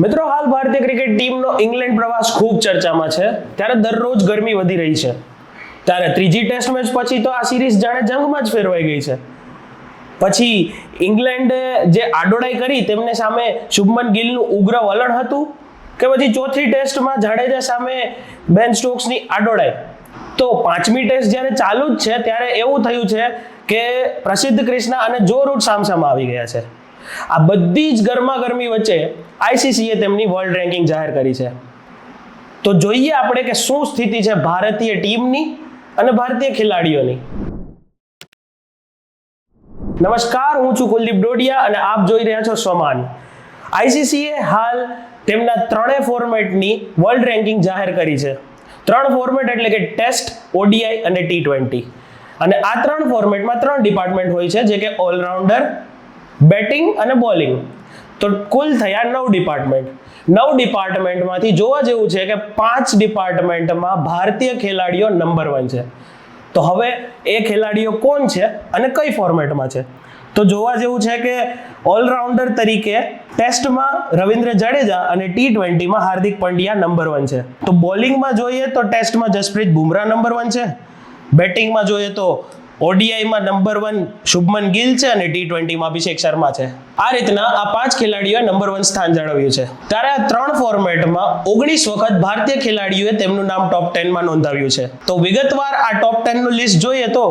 મિત્રો, હાલ ભારતીય ક્રિકેટ ટીમનો ઇંગ્લેન્ડ પ્રવાસ ખૂબ ચર્ચામાં છે. ત્યારે દરરોજ ગરમી વધી રહી છે. ત્યારે ત્રીજી ટેસ્ટ મેચ પછી તો આ સિરીઝ જાણે જંગમાં જ ફેરવાઈ ગઈ છે. પછી ઇંગ્લેન્ડે જે આડોડાઈ કરી, તેમને સામે શુભમન ગિલનું ઉગ્ર વલણ હતું કે પછી ચોથી ટેસ્ટમાં જાડેજા સામે બેન સ્ટોક્સની આડોડાઈ. તો પાંચમી ટેસ્ટ જ્યારે ચાલુ જ છે, ત્યારે એવું થયું છે કે પ્રસિદ્ધ ક્રિષ્ના અને જો રૂટ સામસામા આવી ગયા છે. આ બધી જ ગરમા ગરમી વચ્ચે આઈસીસીએ તેમની વર્લ્ડ રેન્કિંગ જાહેર કરી છે. તો જોઈએ આપણે કે શું સ્થિતિ છે ભારતીય ટીમની અને ભારતીય ખેલાડીઓની. નમસ્કાર, હું છું કુલદીપ ડોડિયા અને આપ જોઈ રહ્યા છો સમાન. આઈસીસીએ હાલ તેમના ત્રણેય ફોર્મેટની વર્લ્ડ રેન્કિંગ જાહેર કરી છે. ત્રણ ફોર્મેટ એટલે કે ટેસ્ટ ઓડીઆઈ અને ટી ટ્વેન્ટી અને આ ત્રણ ફોર્મેટમાં ત્રણ ડિપાર્ટમેન્ટ હોય છે, જે કે ઓલરાઉન્ડર બેટિંગ અને બોલિંગ. તો કુલ થયા નવ ડિપાર્ટમેન્ટ. નવ ડિપાર્ટમેન્ટમાંથી જોવા જેવું છે કે પાંચ ડિપાર્ટમેન્ટમાં ભારતીય ખેલાડીઓ નંબર વન છે. તો હવે એ ખેલાડીઓ કોણ છે અને કઈ ફોર્મેટમાં છે? તો જોવા જેવું છે કે ઓલરાઉન્ડર તરીકે ટેસ્ટમાં રવિન્દ્ર જાડેજા અને ટી ટ્વેન્ટીમાં હાર્દિક પંડ્યા નંબર વન છે. તો બોલિંગમાં જોઈએ તો ટેસ્ટમાં જસપ્રીત બુમરાહ નંબર વન છે. બેટિંગમાં જોઈએ તો ઓડીઆઈમાં નંબર વન શુભમન ગિલ છે અને ટી ટ્વેન્ટીમાં અભિષેક શર્મા છે. આ રીતના આ પાંચ ખેલાડીઓએ નંબર વન સ્થાન જાળવ્યું છે. ત્યારે આ ત્રણ ફોર્મેટમાં ઓગણીસ વખત ભારતીય ખેલાડીઓએ તેમનું નામ ટોપ ટેનમાં નોંધાવ્યું છે. તો વિગતવાર આ ટોપ ટેનનું લિસ્ટ જોઈએ તો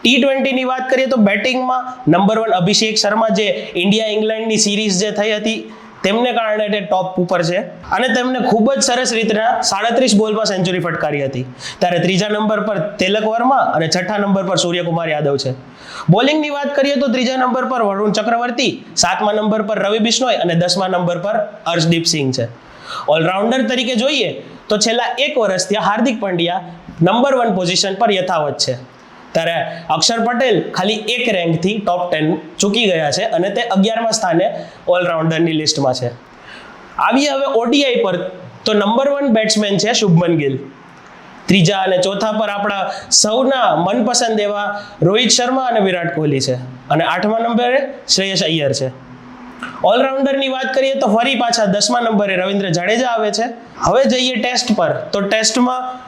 ટી ટ્વેન્ટીની વાત કરીએ તો બેટિંગમાં નંબર વન અભિષેક શર્મા જે ઇન્ડિયા ઇંગ્લેન્ડની સિરીઝ જે થઈ હતી તેમને કારણે તે ટોપ ઉપર છે. અને તેમને ખૂબ જ સરસ રીતના સાડત્રીસ બોલમાં સેન્ચુરી ફટકારી હતી. ત્યારે ત્રીજા નંબર પર તિલક વર્મા અને છઠ્ઠા નંબર પર સૂર્યકુમાર યાદવ છે. બોલિંગની વાત કરીએ તો ત્રીજા નંબર પર વરુણ ચક્રવર્તી, સાતમા નંબર પર રવિ બિશ્નોય અને દસમા નંબર પર અર્શદીપ સિંહ છે. ઓલરાઉન્ડર તરીકે જોઈએ તો છેલ્લા એક વર્ષથી Hardik Pandya number one position પર યથાવત છે. ત્યારે અક્ષર પટેલ ખાલી એક રેન્કથી ટોપ ટેન ચૂકી ગયા છે અને તે અગિયારમા સ્થાને ઓલરાઉન્ડરની લિસ્ટમાં છે. આવીએ હવે ઓડીઆઈ પર. તો નંબર વન બેટ્સમેન છે શુભમન ગિલ. ત્રીજા અને ચોથા પર આપણા સૌના મનપસંદ એવા રોહિત શર્મા અને વિરાટ કોહલી છે. અને આઠમા નંબરે શ્રેયસ અય્યર છે. ઓલરાઉન્ડરની વાત કરીએ તો ફરી પાછા દસમા નંબરે રવિન્દ્ર જાડેજા આવે છે. હવે જઈએ ટેસ્ટ પર. તો ટેસ્ટમાં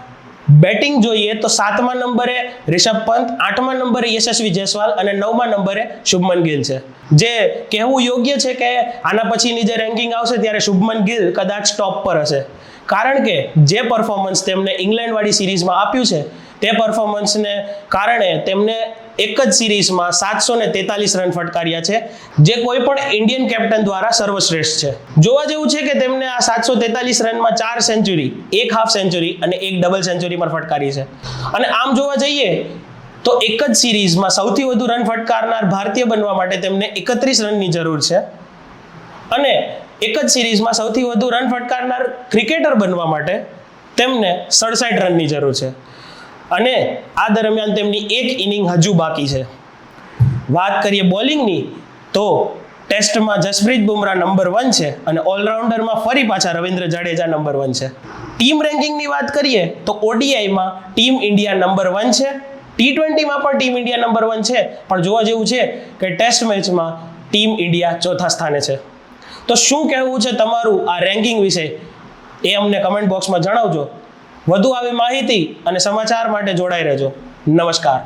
બેટિંગ જોઈએ તો સાતમા નંબરે રિષભ પંત, આઠમા નંબરે યશસ્વી જયસ્વાલ અને નવમા નંબરે શુભમન ગિલ છે. જે કહેવું યોગ્ય છે કે આના પછીની જે રેન્કિંગ આવશે ત્યારે શુભમન ગિલ કદાચ ટોપ પર હશે. કારણ કે જે પરફોર્મન્સ તેમને ઇંગ્લેન્ડવાળી સિરીઝમાં આપ્યું છે, તે પરફોર્મન્સને કારણે તેમને એક જ સિરીઝમાં સાતસો ને તેતાલીસ રન ફટકાર્યા છે, જે કોઈ પણ ઇન્ડિયન કેપ્ટન દ્વારા સર્વશ્રેષ્ઠ છે. જોવા જેવું છે કે તેમને આ સાતસો તેતાલીસ રનમાં ચાર સેન્ચુરી એક હાફ સેન્ચુરી અને એક ડબલ સેન્ચુરી પર ફટકારી છે. અને આમ જોવા જઈએ, તો એક જ સિરીઝમાં સૌથી વધુ રન ફટકારનાર ભારતીય બનવા માટે તેમને એકત્રીસ રનની જરૂર છે. અને એક જ સિરીઝમાં સૌથી વધુ રન ફટકારનાર ક્રિકેટર બનવા માટે તેમને સડસઠ રનની જરૂર છે. અને આ દરમિયાન તેમની એક ઇનિંગ હજુ બાકી છે. વાત કરીએ બોલિંગની, તો ટેસ્ટમાં જસપ્રીત બુમરાહ નંબર વન છે અને ઓલરાઉન્ડરમાં ફરી પાછા રવિન્દ્ર જાડેજા નંબર વન છે. ટીમ રેન્કિંગની વાત કરીએ, તો ઓડીઆઈમાં ટીમ ઇન્ડિયા નંબર વન છે. ટી ટ્વેન્ટીમાં પણ ટીમ ઇન્ડિયા નંબર વન છે. પણ જોવા જેવું છે કે ટેસ્ટ મેચમાં ટીમ ઇન્ડિયા ચોથા સ્થાને છે. તો શું કહેવું છે તમારું આ રેન્કિંગ વિશે? એ અમને કમેન્ટ બોક્સમાં જણાવજો. વધુ આવી માહિતી અને સમાચાર માટે જોડાઈ રહેજો. નમસ્કાર.